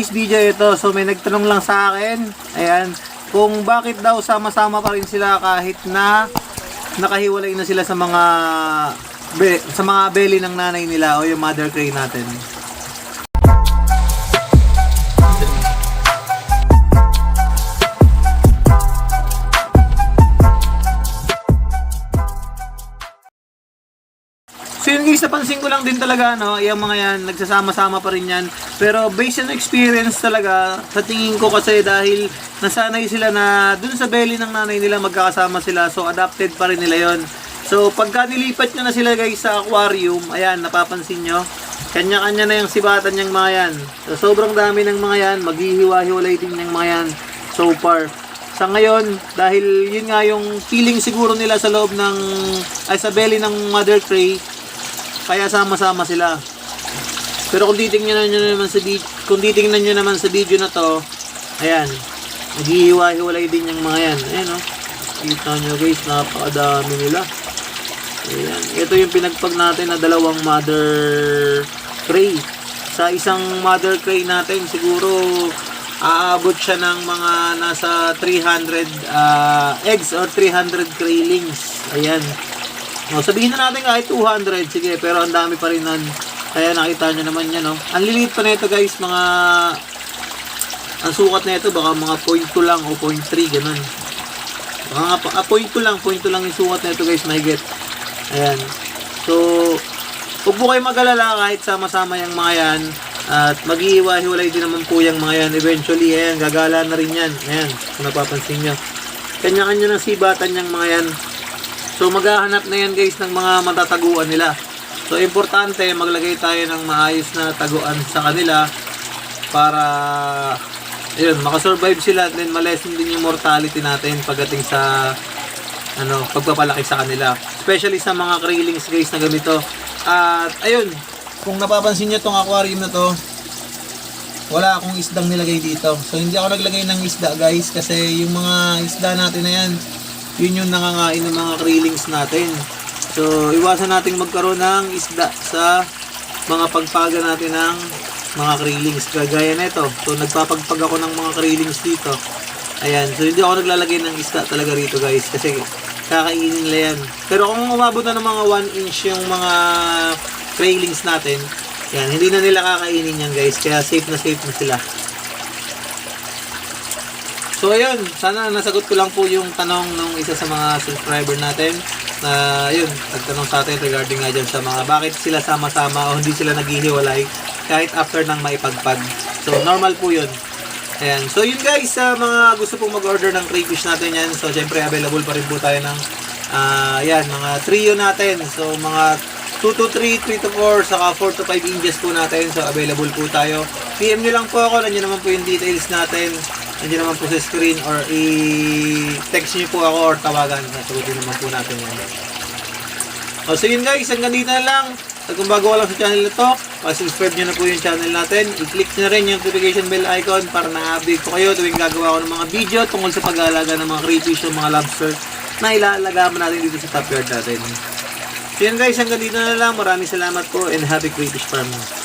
Today's video ito, so may nagtanong lang sa akin, ayan, kung bakit daw sama-sama pa rin sila kahit na nakahiwalay na sila sa mga be, sa mga belly ng nanay nila o yung mother crane natin. So yun guys, napansin ko lang din talaga, no, yung mga yan, nagsasama-sama pa rin yan. Pero based on experience talaga, sa tingin ko kasi dahil nasanay sila na dun sa belly ng nanay nila magkakasama sila, so adapted pa rin nila yon. So pagka nilipat nyo na sila guys sa aquarium, ayan, napapansin nyo, kanya-kanya na yung sibatan yung mga yan. So sobrang dami ng mga yan, maghihiwa-hiwalay din yung mga yan so far. Sa ngayon, dahil yun nga yung feeling siguro nila sa loob ng, ay sa belly ng mother tray, kaya sama-sama sila. Pero kung titingnan nyo naman sa video, kung titingnan nyo naman sa video na to, ayan, naghihiwa-hiwalay din yung mga yan. Ayan, oh. Kita nyo guys, napakadami nila. Ayan. Ito yung pinagpag natin na dalawang mother tray. Sa isang mother tray natin, siguro aabot siya ng mga nasa 300 ah, eggs or 300 craylings. Ayan. O, sabihin na natin kahit 200, sige, pero ang dami pa rin nun. Kaya nakita nyo naman yan, no? Ang liliit pa nito guys, mga... Ang sukat nito baka mga 0.2 lang o 0.3, ganun. Baka nga, ah, 0.2 lang, 0.2 lang yung sukat nito guys, mahigit. Ayan. So, huwag po kayo mag-alala kahit sama-sama yung mga yan. At maghihiwa-hiwalay din naman po yung mga yan. Eventually, ayan, gagala na rin yan. Ayan, kung napapansin nyo. Kanya-kanya ng sibatan yung mga yan. So maghahanap na yan guys ng mga matataguan nila. So importante maglagay tayo ng maayos na taguan sa kanila para ayun, makasurvive sila at then malesen din yung mortality natin pagdating sa ano, pagpapalaki sa kanila. Especially sa mga krillings guys na ganito. At ayun, kung napapansin nyo tong aquarium na to, wala akong isdang nilagay dito. So hindi ako naglagay ng isda guys kasi yung mga isda natin na yan, yun yung nangangain ng mga krillings natin. So iwasan nating magkaroon ng isda sa mga pagpaga natin ng mga krillings. Kagaya na ito. So nagpapagpag ako ng mga krillings dito. Ayan. So hindi ako naglalagay ng isda talaga rito guys kasi kakainin nila yan. Pero kung umabot na ng mga 1 inch yung mga krillings natin, yan, hindi na nila kakainin yan guys. Kaya safe na safe na sila. So ayun, sana nasagot ko lang po yung tanong ng isa sa mga subscriber natin na yun, nagtanong sa atin regarding nga dyan sa mga bakit sila sama-sama o hindi sila naghihiwalay kahit after ng maipagpag. So normal po yun. Ayan. So yun guys, sa mga gusto pong mag-order ng crayfish natin yan, so syempre available pa rin po tayo ng ah yan, mga trio natin. So mga 2 to 3, 3 to 4, saka 4 to 5 inches po natin. So available po tayo. PM nyo lang po ako, nandiyan naman po yung details natin. Nandiyan naman po sa screen or i-text nyo po ako or tawagan. Sasagutin naman po natin yan. O, so yun guys, hanggang dito na lang. At kung bago lang sa channel na to, subscribe nyo na po yung channel natin. I-click nyo na rin yung notification bell icon para na-update po kayo tuwing gagawa ko ng mga video tungkol sa pag-aalaga ng mga crayfish o mga lobster na ilaalagaman natin dito sa top yard natin. So yun guys, hanggang dito na lang. Maraming salamat po and happy crayfish farming.